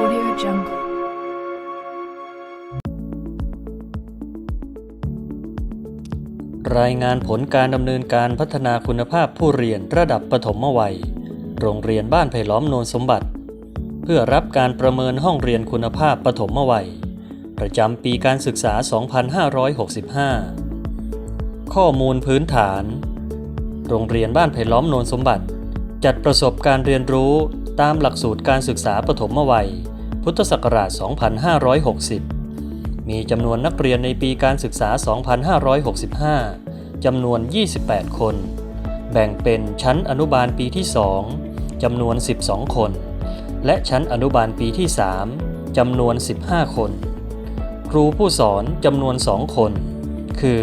Audio Jungle. รายงานผลการดำเนินการพัฒนาคุณภาพผู้เรียนระดับปฐมวัย โรงเรียนบ้านไผ่ล้อมโนนสมบัติ เพื่อรับการประเมินห้องเรียนคุณภาพปฐมวัย ประจำปีการศึกษา 2565 ข้อมูลพื้นฐาน โรงเรียนบ้านไผ่ล้อมโนนสมบัติ จัดประสบการณ์เรียนรู้ตามหลักสูตรการศึกษาปฐมวัย พุทธศักราช 2560 มีจำนวนนักเรียนในปีการศึกษา 2565 จำนวน 28 คน แบ่งเป็นชั้นอนุบาลปีที่ 2 จำนวน 12 คน และชั้นอนุบาลปีที่ 3 จำนวน 15 คน ครูผู้สอนจำนวน 2 คน คือ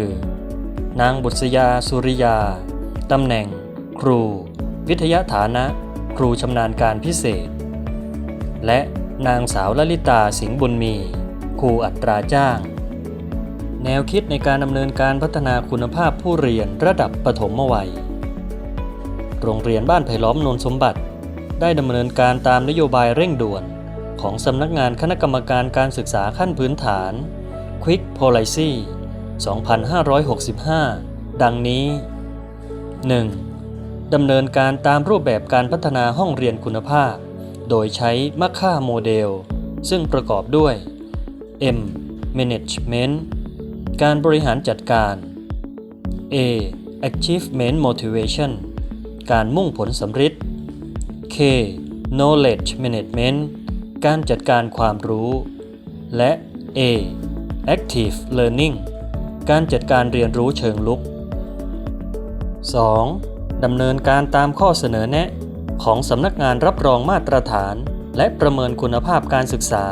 นางบุษยาสุริยา ตำแหน่ง ครู วิทยาฐานะ ครูชำนาญการพิเศษ และนางสาวลลิตาสิงห์บุญมี ครูอัตราจ้าง แนวคิดในการดำเนินการพัฒนาคุณภาพผู้เรียนระดับปฐมวัย โรงเรียนบ้านไผ่ล้อมนนสมบัติ ได้ดำเนินการตามนโยบายเร่งด่วน ของสำนักงานคณะกรรมการการศึกษาขั้นพื้นฐาน Quick Policy 2565 ดังนี้ 1. ดำเนินการตามรูปแบบการพัฒนาห้องเรียนคุณภาพ โดยใช้มัคค่าโมเดล ซึ่งประกอบด้วย M Management การบริหารจัดการ A Achievement Motivation การมุ่งผลสำฤทธิ์ K Knowledge Management การจัดการความรู้ และ A Active Learning การจัดการเรียนรู้เชิงลุก 2. ดำเนินการตามข้อเสนอแนะ ของสำนักงานรับรองมาตรฐาน และประเมินคุณภาพการศึกษา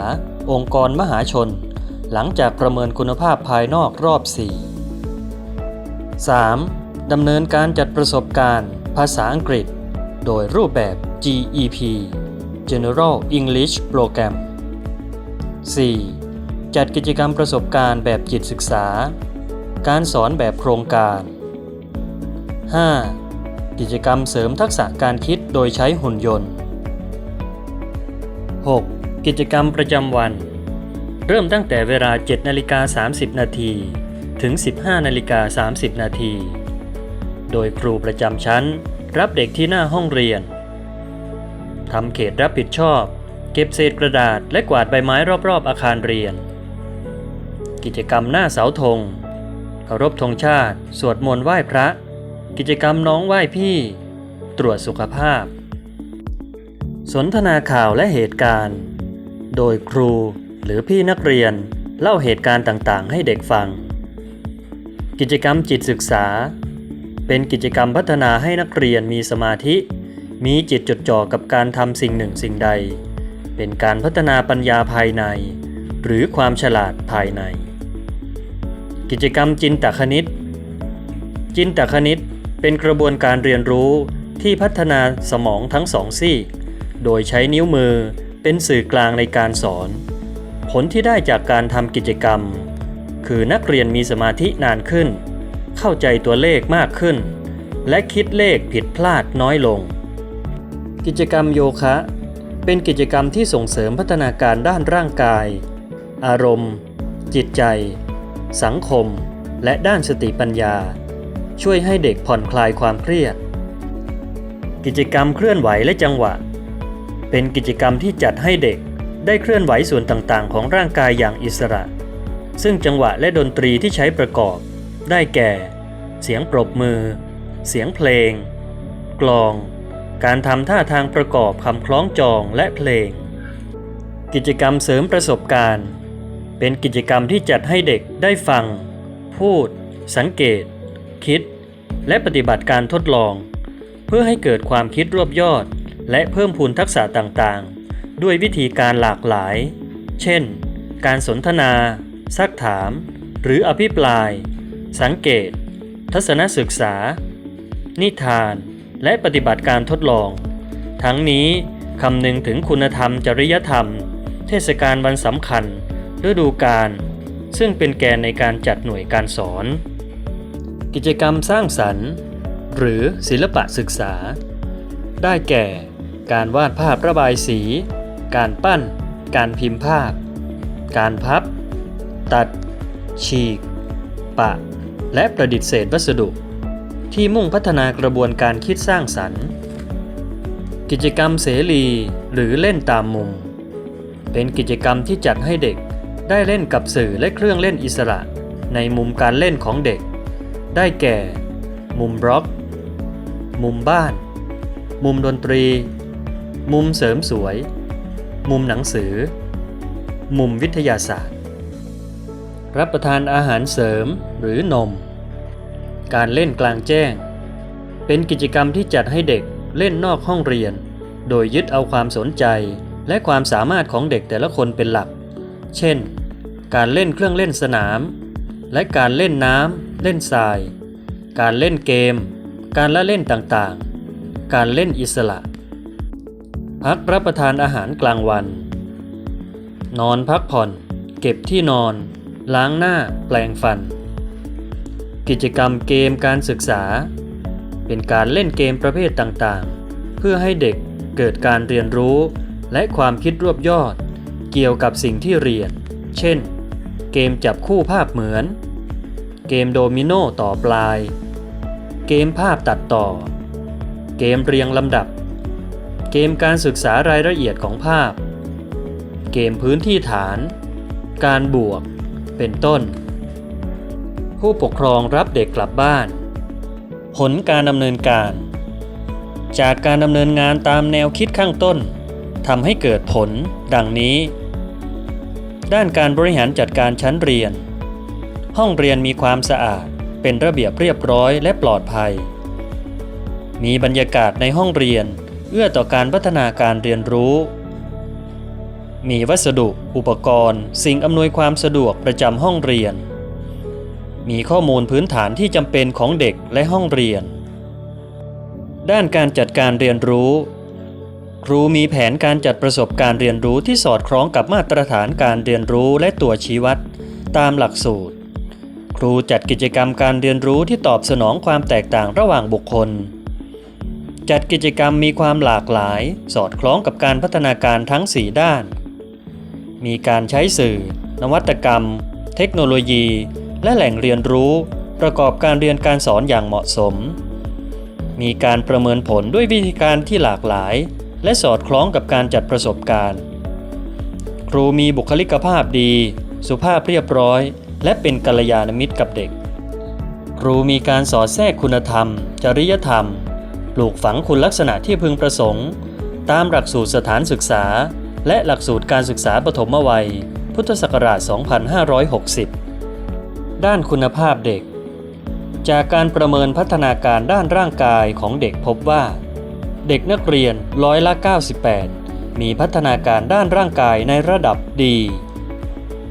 องค์กรมหาชน หลังจากประเมินคุณภาพภายนอกรอบ 4 3. ดำเนินการจัดประสบการณ์ ภาษาอังกฤษ โดยรูปแบบ GEP General English Program 4. จัดกิจกรรมประสบการณ์แบบจิตศึกษา การสอนแบบโครงการ 5. กิจกรรมเสริมทักษะการคิดโดยใช้หุ่นยนต์ 6. กิจกรรมประจำวัน เริ่มตั้งแต่เวลา 7นาฬิกา30 นาทีถึง 15นาฬิกา30 นาที โดยครูประจำชั้น รับเด็กที่หน้าห้องเรียนทำเขตรับผิดชอบ เก็บเศษกระดาษและกวาดใบไม้รอบๆ อาคารเรียน กิจกรรมหน้าเสาธงเคารพธงชาติ สวดมนต์ไหว้พระ กิจกรรมน้องไหว้พี่ ตรวจสุขภาพ สนทนาข่าวและเหตุการณ์ โดยครูหรือพี่นักเรียนเล่าเหตุการณ์ต่างๆ ให้เด็กฟัง กิจกรรมจิตศึกษา เป็นกิจกรรมพัฒนาให้นักเรียนมีสมาธิ มีจิตจดจ่อกับการทำสิ่งหนึ่งสิ่งใด เป็นการพัฒนาปัญญาภายใน หรือความฉลาดภายใน กิจกรรมจินตคณิตจินตคณิต เป็นกระบวนการเรียนรู้ที่พัฒนาสมองทั้งสองซีก โดยใช้นิ้วมือเป็นสื่อกลางในการสอน ผลที่ได้จากการทำกิจกรรม คือนักเรียนมีสมาธินานขึ้น เข้าใจตัวเลขมากขึ้น และคิดเลขผิดพลาดน้อยลง กิจกรรมโยคะ เป็นกิจกรรมที่ส่งเสริมพัฒนาการด้านร่างกาย อารมณ์ จิตใจ สังคม และด้านสติปัญญา ช่วยให้เด็กผ่อนคลายความเครียด กิจกรรมเคลื่อนไหวและจังหวะ เป็นกิจกรรมที่จัดให้เด็กได้เคลื่อนไหวส่วนต่างๆ ของร่างกายอย่างอิสระ ซึ่งจังหวะและดนตรีที่ใช้ประกอบ ได้แก่ เสียงปรบมือ เสียงเพลง กลอง การทำท่าทางประกอบคำคล้องจองและเพลง กิจกรรมเสริมประสบการณ์ เป็นกิจกรรมที่จัดให้เด็กได้ฟัง พูด สังเกต คิด และปฏิบัติการทดลอง เพื่อให้เกิดความคิดรวบยอด และเพิ่มพูนทักษะต่างๆ ด้วยวิธีการหลากหลาย เช่น การสนทนา ซักถาม หรืออภิปราย สังเกต ทัศนศึกษา นิทาน และปฏิบัติการทดลอง ทั้งนี้คำนึงถึงคุณธรรมจริยธรรม เทศกาลวันสำคัญฤดูกาลซึ่งเป็นแกนในการจัดหน่วยการสอน กิจกรรมสร้างสรรค์ หรือศิลปะศึกษา ได้แก่ การวาดภาพระบายสี การปั้น การพิมพ์ภาพ การพับ ตัด ฉีก ปะ และประดิษฐ์เศษวัสดุ ที่มุ่งพัฒนากระบวนการคิดสร้างสรรค์ กิจกรรมเสรีหรือเล่นตามมุม เป็นกิจกรรมที่จัดให้เด็กได้เล่นกับสื่อและเครื่องเล่นอิสระ ในมุมการเล่นของเด็ก ได้แก่ มุมบล็อก มุมบ้าน มุมดนตรี มุมเสริมสวย มุมหนังสือ มุมวิทยาศาสตร์ รับประทานอาหารเสริมหรือนม การเล่นกลางแจ้ง เป็นกิจกรรมที่จัดให้เด็กเล่นนอกห้องเรียน โดยยึดเอาความสนใจและความสามารถของเด็กแต่ละคนเป็นหลัก เช่น การเล่นเครื่องเล่นสนาม และการเล่นน้ำ เล่นทราย การเล่นเกม การละเล่นต่างๆ การเล่นอิสระ พักรับประทานอาหารกลางวัน นอนพักผ่อน เก็บที่นอน ล้างหน้า แปลงฟัน กิจกรรมเกมการศึกษา เป็นการเล่นเกมประเภทต่างๆ เพื่อให้เด็กเกิดการเรียนรู้ และความคิดรวบยอด เกี่ยวกับสิ่งที่เรียน เช่น เกมจับคู่ภาพเหมือน เกมโดมิโนต่อปลาย เกมภาพตัดต่อ เกมเรียงลำดับ เกมการศึกษารายละเอียดของภาพ เกมพื้นที่ฐาน การบวก เป็นต้น ผู้ปกครองรับเด็กกลับบ้าน ผลการดำเนินการ จากการดำเนินงานตามแนวคิดข้างต้นทำให้เกิดผล ดังนี้ ด้านการบริหารจัดการชั้นเรียน ห้องเรียนมีความสะอาด เป็นระเบียบเรียบร้อยและปลอดภัย มีบรรยากาศในห้องเรียน เอื้อต่อการพัฒนาการเรียนรู้ มีวัสดุ อุปกรณ์ สิ่งอำนวยความสะดวกประจำห้องเรียน มีข้อมูลพื้นฐานที่จำเป็นของเด็กและห้องเรียน ด้านการจัดการเรียนรู้ ครูมีแผนการจัดประสบการณ์เรียนรู้ที่สอดคล้องกับมาตรฐานการเรียนรู้และตัวชี้วัด ตามหลักสูตร ครูจัดกิจกรรมการเรียนรู้ที่ตอบสนองความแตกต่างระหว่างบุคคล จัดกิจกรรมมีความหลากหลาย สอดคล้องกับการพัฒนาการทั้ง 4 ด้าน มีการใช้สื่อ นวัตกรรม เทคโนโลยี และแหล่งเรียนรู้ ประกอบการเรียนการสอนอย่างเหมาะสม มีการประเมินผลด้วยวิธีการที่หลากหลาย และสอดคล้องกับการจัดประสบการณ์ ครูมีบุคลิกภาพดี สุภาพเรียบร้อย และเป็นกัลยาณมิตรกับเด็ก ครูมีการสอดแทรกคุณธรรม จริยธรรม ปลูกฝังคุณลักษณะที่พึงประสงค์ ตามหลักสูตรสถานศึกษา และหลักสูตรการศึกษาปฐมวัย พุทธศักราช 2560 ด้านคุณภาพเด็ก จากการประเมินพัฒนาการด้านร่างกายของเด็กพบว่า เด็กนักเรียนร้อยละ 98 มีพัฒนาการด้านร่างกายในระดับดี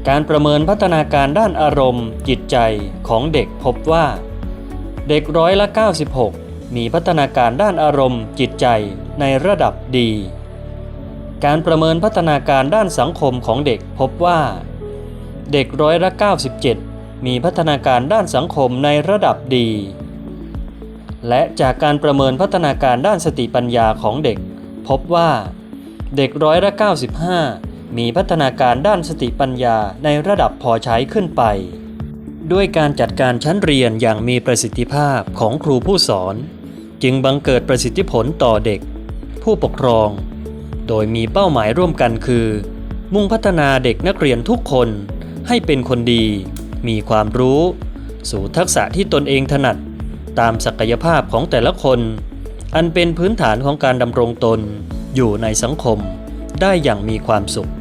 การประเมินพัฒนาการด้านอารมณ์ จิตใจของเด็กพบว่า เด็กร้อยละ 96 มีพัฒนาการด้านอารมณ์ จิตใจในระดับดี การประเมินพัฒนาการด้านสังคมของเด็กพบว่า เด็กร้อยละ 97 มีพัฒนาการด้านสังคมในระดับดี และจากการประเมินพัฒนาการด้านสติปัญญาของเด็ก พบว่า เด็กร้อยละ 95 มีพัฒนาการด้านสติปัญญาในระดับพอใช้ขึ้นไป ด้วยการจัดการชั้นเรียนอย่างมีประสิทธิภาพของครูผู้สอน จึงบังเกิดประสิทธิผลต่อเด็ก ผู้ปกครอง โดยมีเป้าหมายร่วมกันคือ มุ่งพัฒนาเด็กนักเรียนทุกคนให้เป็นคนดี มีความรู้ สู่ทักษะที่ตนเองถนัด ตามศักยภาพของแต่ละคน อันเป็นพื้นฐานของการดำรงตนอยู่ในสังคมได้อย่างมีความสุข